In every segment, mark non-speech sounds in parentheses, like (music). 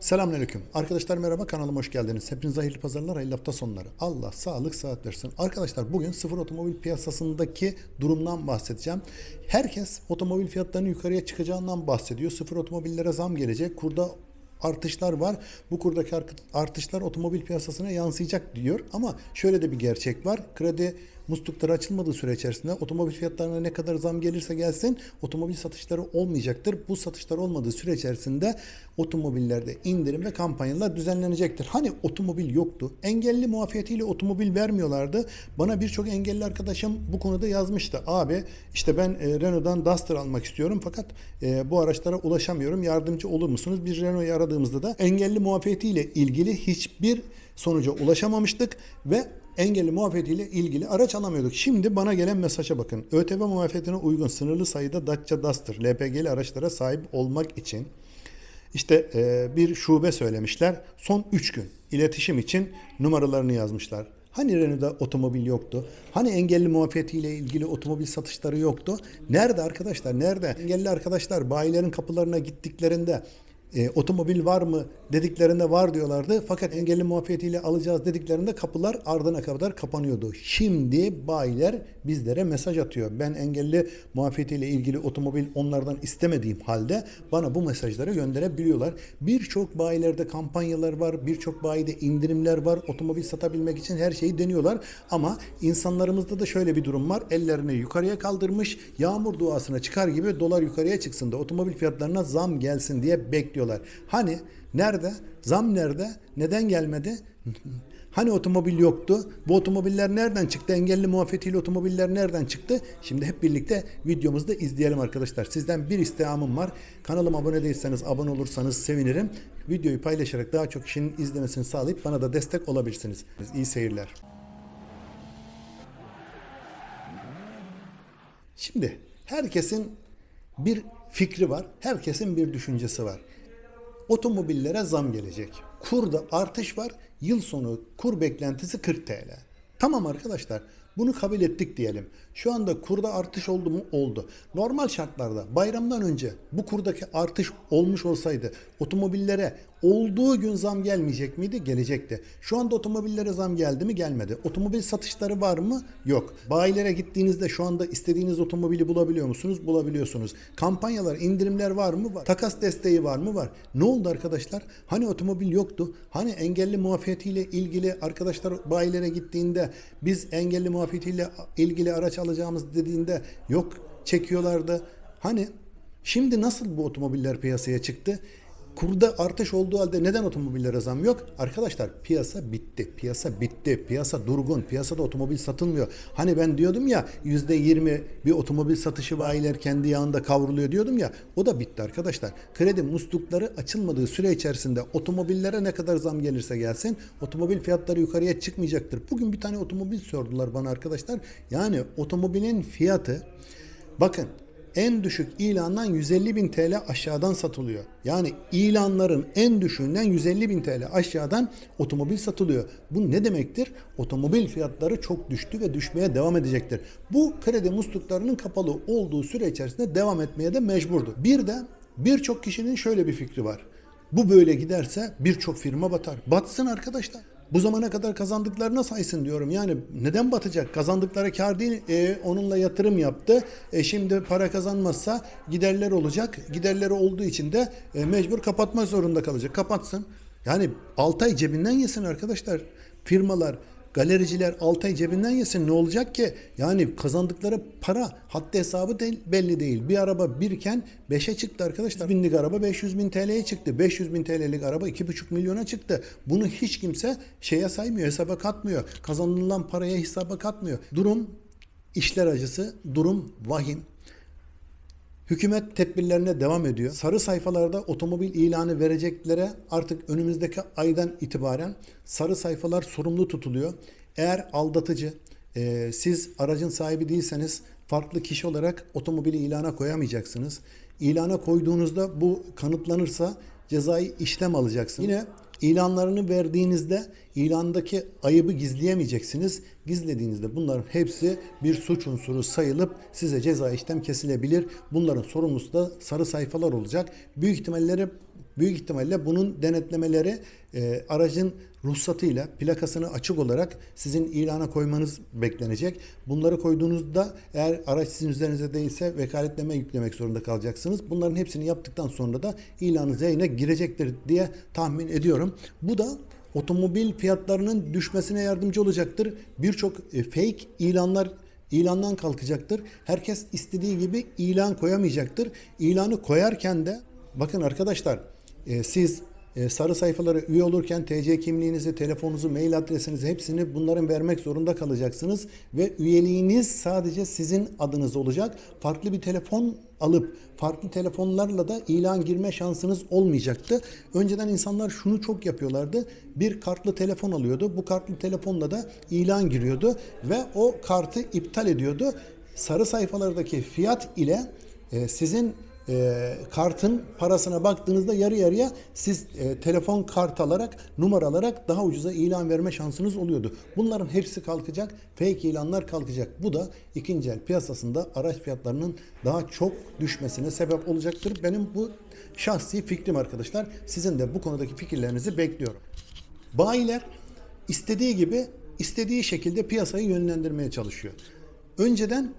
Selamünaleyküm. Arkadaşlar merhaba kanalıma hoş geldiniz. Hepinize hayırlı pazarlar, hayırlı hafta sonları. Allah sağlık saat versin. Arkadaşlar bugün sıfır otomobil piyasasındaki durumdan bahsedeceğim. Herkes otomobil fiyatlarının yukarıya çıkacağından bahsediyor. Sıfır otomobillere zam gelecek. Kurda artışlar var. Bu kurdaki ar- artışlar otomobil piyasasına yansıyacak diyor. Ama şöyle de bir gerçek var. Kredi muslukları açılmadığı süre içerisinde otomobil fiyatlarına ne kadar zam gelirse gelsin otomobil satışları olmayacaktır. Bu satışlar olmadığı süre içerisinde otomobillerde indirim ve kampanyalar düzenlenecektir. Hani otomobil yoktu. Engelli muafiyetiyle otomobil vermiyorlardı. Bana birçok engelli arkadaşım bu konuda yazmıştı. Abi işte ben e, Renault'dan Duster almak istiyorum fakat e, bu araçlara ulaşamıyorum. Yardımcı olur musunuz? Bir Renault'u aradığımızda da engelli muafiyetiyle ilgili hiçbir sonuca ulaşamamıştık ve engelli muafiyetiyle ilgili araç alamıyorduk. Şimdi bana gelen mesaja bakın. ÖTV muafiyetine uygun sınırlı sayıda Dacia Duster LPG'li araçlara sahip olmak için işte e, bir şube söylemişler. Son 3 gün iletişim için numaralarını yazmışlar. Hani Renault'da otomobil yoktu? Hani engelli muafiyetiyle ilgili otomobil satışları yoktu? Nerede arkadaşlar? Nerede? Engelli arkadaşlar bayilerin kapılarına gittiklerinde e, otomobil var mı dediklerinde var diyorlardı. Fakat engelli muafiyetiyle alacağız dediklerinde kapılar ardına kadar kapanıyordu. Şimdi bayiler bizlere mesaj atıyor. Ben engelli muafiyetiyle ilgili otomobil onlardan istemediğim halde bana bu mesajları gönderebiliyorlar. Birçok bayilerde kampanyalar var, birçok bayide indirimler var. Otomobil satabilmek için her şeyi deniyorlar. Ama insanlarımızda da şöyle bir durum var. Ellerini yukarıya kaldırmış, yağmur duasına çıkar gibi dolar yukarıya çıksın da otomobil fiyatlarına zam gelsin diye bekliyorlar. Hani nerede? Zam nerede? Neden gelmedi? (laughs) Hani otomobil yoktu? Bu otomobiller nereden çıktı? Engelli muafiyetiyle otomobiller nereden çıktı? Şimdi hep birlikte videomuzda izleyelim arkadaşlar. Sizden bir istirhamım var. Kanalıma abone değilseniz abone olursanız sevinirim. Videoyu paylaşarak daha çok kişinin izlemesini sağlayıp bana da destek olabilirsiniz. İyi seyirler. Şimdi herkesin bir fikri var, herkesin bir düşüncesi var. Otomobillere zam gelecek. Kurda artış var. Yıl sonu kur beklentisi 40 TL. Tamam arkadaşlar. Bunu kabul ettik diyelim. Şu anda kurda artış oldu mu? Oldu. Normal şartlarda bayramdan önce bu kurdaki artış olmuş olsaydı otomobillere olduğu gün zam gelmeyecek miydi? Gelecekti. Şu anda otomobillere zam geldi mi? Gelmedi. Otomobil satışları var mı? Yok. Bayilere gittiğinizde şu anda istediğiniz otomobili bulabiliyor musunuz? Bulabiliyorsunuz. Kampanyalar, indirimler var mı? Var. Takas desteği var mı? Var. Ne oldu arkadaşlar? Hani otomobil yoktu? Hani engelli muafiyetiyle ilgili arkadaşlar bayilere gittiğinde biz engelli muafiyetiyle ilgili araç alacağımız dediğinde yok çekiyorlardı. Hani şimdi nasıl bu otomobiller piyasaya çıktı? Kurda artış olduğu halde neden otomobillere zam yok? Arkadaşlar piyasa bitti. Piyasa bitti. Piyasa durgun. Piyasada otomobil satılmıyor. Hani ben diyordum ya %20 bir otomobil satışı bayiler kendi yağında kavruluyor diyordum ya. O da bitti arkadaşlar. Kredi muslukları açılmadığı süre içerisinde otomobillere ne kadar zam gelirse gelsin otomobil fiyatları yukarıya çıkmayacaktır. Bugün bir tane otomobil sordular bana arkadaşlar. Yani otomobilin fiyatı bakın en düşük ilandan 150 bin TL aşağıdan satılıyor. Yani ilanların en düşüğünden 150 bin TL aşağıdan otomobil satılıyor. Bu ne demektir? Otomobil fiyatları çok düştü ve düşmeye devam edecektir. Bu kredi musluklarının kapalı olduğu süre içerisinde devam etmeye de mecburdu. Bir de birçok kişinin şöyle bir fikri var. Bu böyle giderse birçok firma batar. Batsın arkadaşlar. Bu zamana kadar kazandıklarına saysın diyorum. Yani neden batacak? Kazandıkları kar değil, e, onunla yatırım yaptı. E, şimdi para kazanmazsa giderler olacak. Giderleri olduğu için de e, mecbur kapatmak zorunda kalacak. Kapatsın. Yani 6 ay cebinden yesin arkadaşlar. Firmalar, galericiler 6 ay cebinden yesin ne olacak ki? Yani kazandıkları para haddi hesabı değil, belli değil. Bir araba birken 5'e çıktı arkadaşlar. Binlik araba 500 bin TL'ye çıktı. 500 bin TL'lik araba 2,5 milyona çıktı. Bunu hiç kimse şeye saymıyor, hesaba katmıyor. Kazanılan paraya hesaba katmıyor. Durum işler acısı, durum vahim. Hükümet tedbirlerine devam ediyor. Sarı sayfalarda otomobil ilanı vereceklere artık önümüzdeki aydan itibaren sarı sayfalar sorumlu tutuluyor. Eğer aldatıcı, e, siz aracın sahibi değilseniz farklı kişi olarak otomobili ilana koyamayacaksınız. İlana koyduğunuzda bu kanıtlanırsa cezai işlem alacaksınız. Yine ilanlarını verdiğinizde ilandaki ayıbı gizleyemeyeceksiniz. Gizlediğinizde bunların hepsi bir suç unsuru sayılıp size ceza işlem kesilebilir. Bunların sorumlusu da sarı sayfalar olacak. Büyük ihtimalleri Büyük ihtimalle bunun denetlemeleri e, aracın ruhsatıyla plakasını açık olarak sizin ilana koymanız beklenecek. Bunları koyduğunuzda eğer araç sizin üzerinize değilse vekaletleme yüklemek zorunda kalacaksınız. Bunların hepsini yaptıktan sonra da ilanınız yayına girecektir diye tahmin ediyorum. Bu da otomobil fiyatlarının düşmesine yardımcı olacaktır. Birçok e, fake ilanlar ilandan kalkacaktır. Herkes istediği gibi ilan koyamayacaktır. İlanı koyarken de bakın arkadaşlar e, siz e, sarı sayfalara üye olurken TC kimliğinizi, telefonunuzu, mail adresinizi hepsini bunların vermek zorunda kalacaksınız ve üyeliğiniz sadece sizin adınız olacak. Farklı bir telefon alıp farklı telefonlarla da ilan girme şansınız olmayacaktı. Önceden insanlar şunu çok yapıyorlardı. Bir kartlı telefon alıyordu. Bu kartlı telefonla da ilan giriyordu ve o kartı iptal ediyordu. Sarı sayfalardaki fiyat ile e, sizin e, kartın parasına baktığınızda yarı yarıya siz e, telefon kart alarak numara alarak daha ucuza ilan verme şansınız oluyordu. Bunların hepsi kalkacak. Fake ilanlar kalkacak. Bu da ikinci el piyasasında araç fiyatlarının daha çok düşmesine sebep olacaktır. Benim bu şahsi fikrim arkadaşlar. Sizin de bu konudaki fikirlerinizi bekliyorum. Bayiler istediği gibi istediği şekilde piyasayı yönlendirmeye çalışıyor. Önceden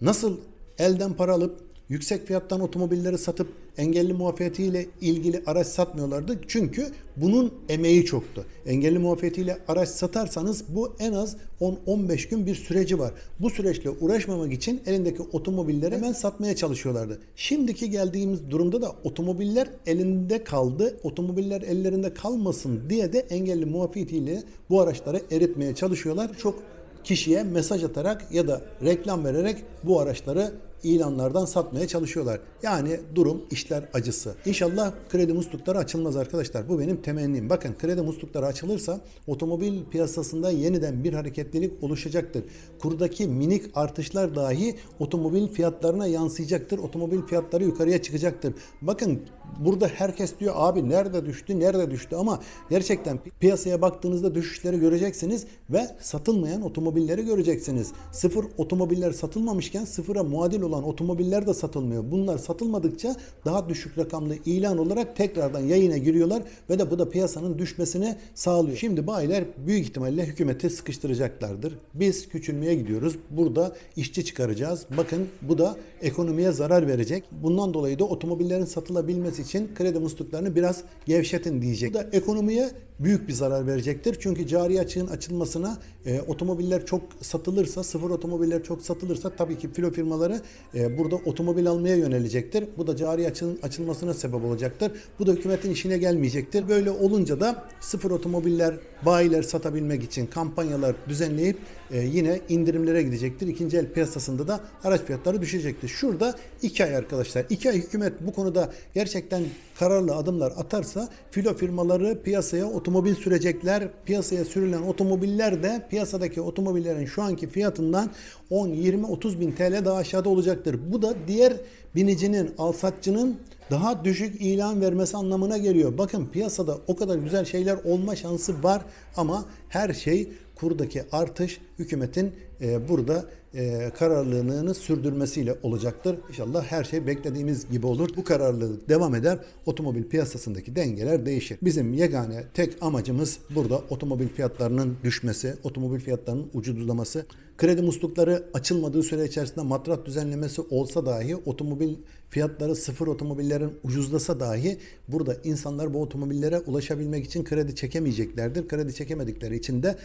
nasıl elden para alıp yüksek fiyattan otomobilleri satıp engelli muafiyetiyle ilgili araç satmıyorlardı. Çünkü bunun emeği çoktu. Engelli muafiyetiyle araç satarsanız bu en az 10-15 gün bir süreci var. Bu süreçle uğraşmamak için elindeki otomobilleri hemen satmaya çalışıyorlardı. Şimdiki geldiğimiz durumda da otomobiller elinde kaldı. Otomobiller ellerinde kalmasın diye de engelli muafiyetiyle bu araçları eritmeye çalışıyorlar. Çok kişiye mesaj atarak ya da reklam vererek bu araçları ilanlardan satmaya çalışıyorlar. Yani durum işler acısı. İnşallah kredi muslukları açılmaz arkadaşlar. Bu benim temennim. Bakın kredi muslukları açılırsa otomobil piyasasında yeniden bir hareketlilik oluşacaktır. Kurdaki minik artışlar dahi otomobil fiyatlarına yansıyacaktır. Otomobil fiyatları yukarıya çıkacaktır. Bakın burada herkes diyor abi nerede düştü nerede düştü ama gerçekten piyasaya baktığınızda düşüşleri göreceksiniz ve satılmayan otomobilleri göreceksiniz. Sıfır otomobiller satılmamışken sıfıra muadil olan otomobiller de satılmıyor. Bunlar satılmadıkça daha düşük rakamlı ilan olarak tekrardan yayına giriyorlar ve de bu da piyasanın düşmesini sağlıyor. Şimdi bayiler büyük ihtimalle hükümeti sıkıştıracaklardır. Biz küçülmeye gidiyoruz. Burada işçi çıkaracağız. Bakın bu da ekonomiye zarar verecek. Bundan dolayı da otomobillerin satılabilmesi için kredi musluklarını biraz gevşetin diyecek. Bu da ekonomiye büyük bir zarar verecektir. Çünkü cari açığın açılmasına e, otomobiller çok satılırsa, sıfır otomobiller çok satılırsa tabii ki filo firmaları e, burada otomobil almaya yönelecektir. Bu da cari açığın açılmasına sebep olacaktır. Bu da hükümetin işine gelmeyecektir. Böyle olunca da sıfır otomobiller, bayiler satabilmek için kampanyalar düzenleyip e, yine indirimlere gidecektir. İkinci el piyasasında da araç fiyatları düşecektir. Şurada iki ay arkadaşlar. iki ay hükümet bu konuda gerçekten kararlı adımlar atarsa filo firmaları piyasaya otomobil sürecekler. Piyasaya sürülen otomobiller de piyasadaki otomobillerin şu anki fiyatından 10, 20, 30 bin TL daha aşağıda olacaktır. Bu da diğer binicinin, alsatçının daha düşük ilan vermesi anlamına geliyor. Bakın piyasada o kadar güzel şeyler olma şansı var ama her şey kurdaki artış hükümetin e, burada e, kararlılığını sürdürmesiyle olacaktır. İnşallah her şey beklediğimiz gibi olur. Bu kararlılık devam eder. Otomobil piyasasındaki dengeler değişir. Bizim yegane tek amacımız burada otomobil fiyatlarının düşmesi, otomobil fiyatlarının ucuzlaması. Kredi muslukları açılmadığı süre içerisinde matrat düzenlemesi olsa dahi otomobil fiyatları sıfır otomobillerin ucuzlasa dahi burada insanlar bu otomobillere ulaşabilmek için kredi çekemeyeceklerdir. Kredi çekemedikleri için de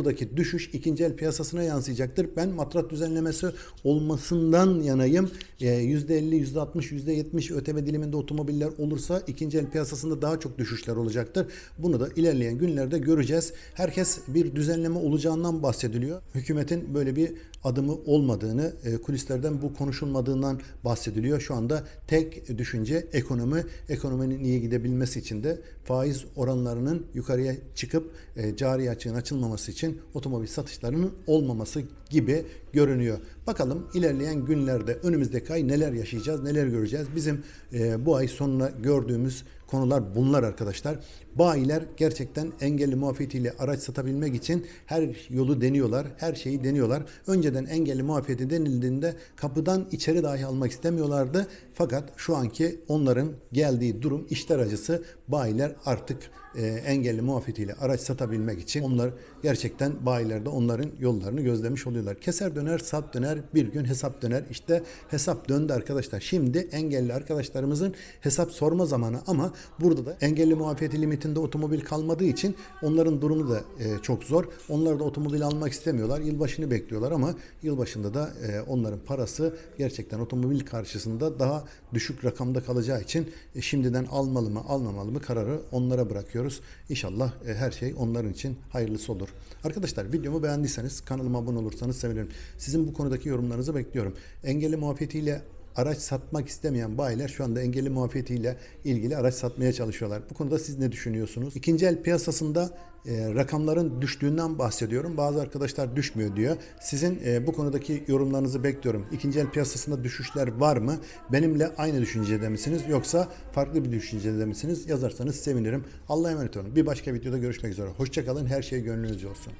buradaki düşüş ikinci el piyasasına yansıyacaktır. Ben matrat düzenlemesi olmasından yanayım. Ee, %50, %60, %70 öteme diliminde otomobiller olursa ikinci el piyasasında daha çok düşüşler olacaktır. Bunu da ilerleyen günlerde göreceğiz. Herkes bir düzenleme olacağından bahsediliyor. Hükümetin böyle bir adımı olmadığını, e, kulislerden bu konuşulmadığından bahsediliyor. Şu anda tek düşünce ekonomi. Ekonominin iyi gidebilmesi için de faiz oranlarının yukarıya çıkıp e, cari açığın açılmaması için otomobil satışlarının olmaması gibi görünüyor. Bakalım ilerleyen günlerde önümüzdeki ay neler yaşayacağız, neler göreceğiz. Bizim e, bu ay sonuna gördüğümüz konular bunlar arkadaşlar. Bayiler gerçekten engelli muafiyetiyle araç satabilmek için her yolu deniyorlar, her şeyi deniyorlar. Önceden engelli muafiyeti denildiğinde kapıdan içeri dahi almak istemiyorlardı. Fakat şu anki onların geldiği durum işler acısı. Bayiler artık e, engelli muafiyetiyle araç satabilmek için onlar gerçekten bayilerde onların yollarını gözlemiş oluyorlar. Keser döner, sap döner, bir gün hesap döner. İşte hesap döndü arkadaşlar. Şimdi engelli arkadaşlarımızın hesap sorma zamanı ama burada da engelli muafiyeti limitinde otomobil kalmadığı için onların durumu da e, çok zor. Onlar da otomobil almak istemiyorlar. Yılbaşını bekliyorlar ama yılbaşında da e, onların parası gerçekten otomobil karşısında daha düşük rakamda kalacağı için e, şimdiden almalı mı almamalı mı kararı onlara bırakıyoruz. İnşallah e, her şey onların için hayırlısı olur. Arkadaşlar videomu beğendiyseniz kanalıma abone olursanız sevinirim. Sizin bu konudaki yorumlarınızı bekliyorum. Engelli muafiyetiyle araç satmak istemeyen bayiler şu anda engelli muafiyetiyle ilgili araç satmaya çalışıyorlar. Bu konuda siz ne düşünüyorsunuz? İkinci el piyasasında e, rakamların düştüğünden bahsediyorum. Bazı arkadaşlar düşmüyor diyor. Sizin e, bu konudaki yorumlarınızı bekliyorum. İkinci el piyasasında düşüşler var mı? Benimle aynı düşüncede misiniz? Yoksa farklı bir düşüncede misiniz? Yazarsanız sevinirim. Allah'a emanet olun. Bir başka videoda görüşmek üzere. Hoşçakalın. Her şey gönlünüzce olsun.